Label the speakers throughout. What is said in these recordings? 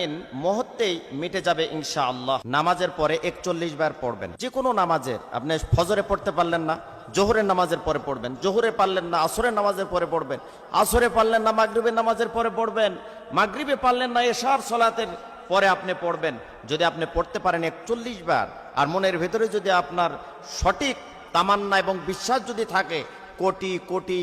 Speaker 1: ঋণ মুহূর্তেই মিটে যাবে ইনশাআল্লাহ। নামাজের পরে একচল্লিশ বার পড়বেন। যে কোনো নামাজের, আপনি ফজরে পড়তে পারলেন না, জোহরের নামাজের পরে পড়বেন, জোহরে পারলেন না, আসরের নামাজের পরে পড়বেন, আসরে পারলেন না, মাগরিবের নামাজের পরে পড়বেন, মাগরিবে পারলেন না, এশার সলাতের পরে আপনি পড়বেন। যদি আপনি পড়তে পারেন একচল্লিশ বার, আর মনের ভেতরে যদি আপনার সঠিক তামান্না এবং বিশ্বাস যদি থাকে, কোটি কোটি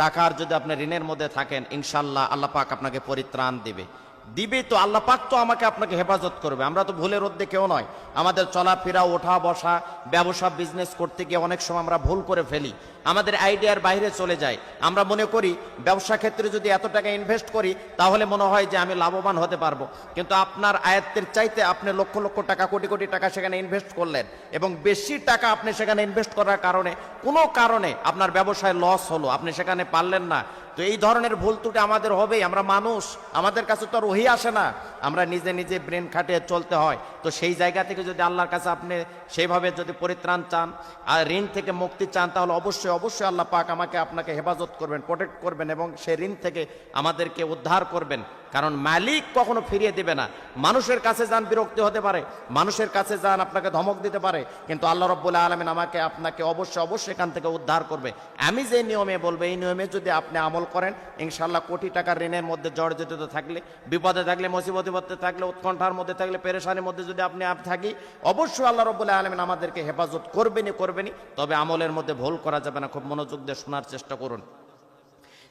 Speaker 1: টাকার যদি আপনি ঋণের মধ্যে থাকেন ইনশাল্লাহ আল্লাহ আপনাকে পরিত্রাণ দিবে। দিবে তো, আল্লাহ পাক তো আমাকে আপনাকে হেফাজত করবে। আমরা তো ভুলের মধ্যে কেউ নয়। আমাদের চলাফেরা, ওঠা, বসা, ব্যবসা বিজনেস করতে গিয়ে অনেক সময় আমরা ভুল করে ফেলি। আমাদের আইডিয়ার বাইরে চলে যায়। আমরা মনে করি, ব্যবসা ক্ষেত্রে যদি এত টাকা ইনভেস্ট করি, তাহলে মনে হয় যে আমি লাভবান হতে পারব। কিন্তু আপনার আয়ত্তের চাইতে আপনি লক্ষ লক্ষ টাকা, কোটি কোটি টাকা সেখানে ইনভেস্ট করলেন এবং বেশি টাকা আপনি সেখানে ইনভেস্ট করার কারণে, কোনো কারণে আপনার ব্যবসায় লস হলো। আপনি সেখানে পারলেন না। তো এই ধরনের ভুল ত্রুটি আমাদের হবে আমরা মানুষ, আমাদের কাছে তো আর ওহি আসে না। আমরা নিজে নিজে ব্রেন খাটিয়ে চলতে হয়। তো সেই জায়গা থেকে যদি আল্লাহর কাছে আপনি সেইভাবে যদি পরিত্রাণ চান, আর ঋণ থেকে মুক্তি চান, তাহলে অবশ্যই অবশ্যই আল্লাহ পাক আমাকে আপনাকে হেফাজত করবেন প্রোটেক্ট করবেন এবং সেই ঋণ থেকে আমাদেরকে উদ্ধার করবেন। কারণ মালিক কখনো ফিরিয়ে দেবে না। মানুষের কাছে যান বিরক্তি হতে পারে, মানুষের কাছে যান আপনাকে ধমক দিতে পারে, কিন্তু আল্লাহ রব্বুল্লাহ আলমিন আমাকে আপনাকে অবশ্যই অবশ্যই এখান থেকে উদ্ধার করবে। আমি যে নিয়মে বলব, এই নিয়মে যদি আপনি আমল করেন ইনশাল্লাহ কোটি টাকার ঋণের মধ্যে জর্জরিত থাকলে, বিপদে থাকলে, মুসিবতে মধ্যে থাকলে, উৎকণ্ঠার মধ্যে থাকলে, পেরেশানির মধ্যে যদি আপনি আপ থাকি, অবশ্যই আল্লাহ রব্বুল্লাহ আলমিন আমাদেরকে হেফাজত করবেনই করবেনই, তবে আমলের মধ্যে ভুল করা যাবে না। খুব মনোযোগ দিয়ে শোনার চেষ্টা করুন।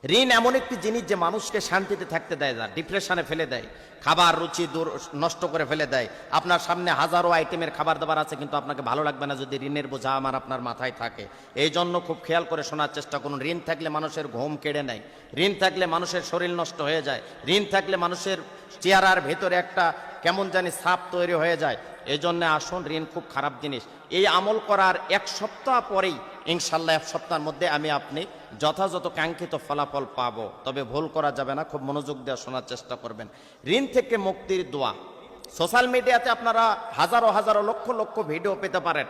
Speaker 1: ঋণ এমন একটি জিনিস যে মানুষকে শান্তিতে থাকতে দেয় না ডিপ্রেশনে ফেলে দেয়, খাবার রুচি দূর নষ্ট করে ফেলে দেয়। আপনার সামনে হাজারো আইটেমের খাবার দাবার আছে, কিন্তু আপনাকে ভালো লাগবে না যদি ঋণের বোঝা আমার আপনার মাথায় থাকে। এই জন্য খুব খেয়াল করে শোনার চেষ্টা করুন, ঋণ থাকলে মানুষের ঘুম কেড়ে নেয়, ঋণ থাকলে মানুষের শরীর নষ্ট হয়ে যায়, ঋণ থাকলে মানুষের চেহারার ভেতরে একটা কেমন জানি সাপ তৈরি হয়ে যায়। এই জন্য আসুন, ঋণ খুব খারাপ জিনিস। এই আমল করার এক সপ্তাহ পরেই ইনশাল্লাহ এক সপ্তাহের মধ্যে আমি আপনি যথাযথ কাঙ্ক্ষিত ফলাফল পাবো। তবে ভুল করা যাবে না, খুব মনোযোগ দেওয়া শোনার চেষ্টা করবেন। ঋণ থেকে মুক্তির দোয়া। সোশ্যাল মিডিয়াতে আপনারা হাজারো হাজারো লক্ষ লক্ষ ভিডিও পেতে পারেন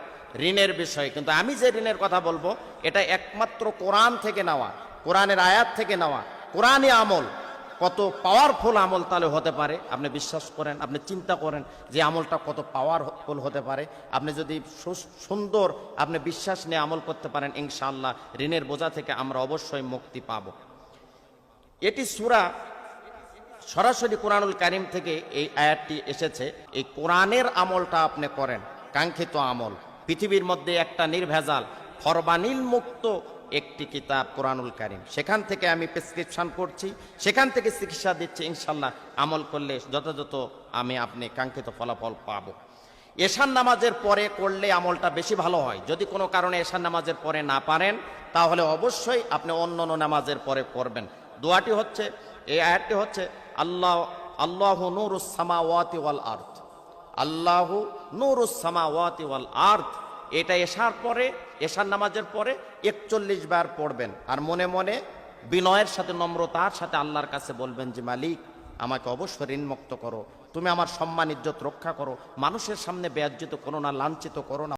Speaker 1: ঋণের বিষয়ে। কিন্তু আমি যে ঋণের কথা বলব, এটা একমাত্র কোরআন থেকে নেওয়া, কোরআনের আয়াত থেকে নেওয়া, কোরআনই আমল। কত পাওয়ারফুল আমল তাহলে হতে পারে। আপনি বিশ্বাস করেন, আপনি চিন্তা করেন যে আমলটা কত পাওয়ারফুল হতে পারে। আপনি যদি সুন্দর আপনি বিশ্বাস নিয়ে আমল করতে পারেন, ইনশাআল্লাহ ঋণের বোঝা থেকে আমরা অবশ্যই মুক্তি পাব। এটি সুরা সরাসরি কোরআনুল কারিম থেকে এই আয়াতটি এসেছে। এই কোরআনের আমলটা আপনি করেন, কাঙ্ক্ষিত আমল। পৃথিবীর মধ্যে একটা নির্ভেজাল ফরবানিল মুক্ত একটি কিতাব কোরআনুল কারিম। সেখান থেকে আমি প্রেসক্রিপশন করছি সেখান থেকে চিকিৎসা দিচ্ছি, ইনশাল্লাহ আমল করলে যথাযথ আমি আপনি কাঙ্ক্ষিত ফলাফল পাব। এশান নামাজের পরে করলে আমলটা বেশি ভালো হয়। যদি কোনো কারণে এশান নামাজের পরে না পারেন, তাহলে অবশ্যই আপনি অন্য অন্য নামাজের পরে করবেন দোয়াটি হচ্ছে, এই আয়াতটি হচ্ছে, আল্লাহ আল্লাহ নুরুসামা ওয়াতি ওয়াল আর্থ আল্লাহু নুরুস ওয়াতি ওয়াল আর্থ এটা এশার পরে এশার নামাজের পরে একচল্লিশ বার পড়বেন। আর মনে মনে বিনয়ের সাথে, নম্রতার সাথে আল্লাহর কাছে বলবেন যে, মালিক, আমাকে অবশ্যই ঋণমুক্ত করো। তুমি আমার সম্মান, ইজ্জত রক্ষা করো। মানুষের সামনে ব্যাজ্যিত করো না, লাঞ্ছিত করো না।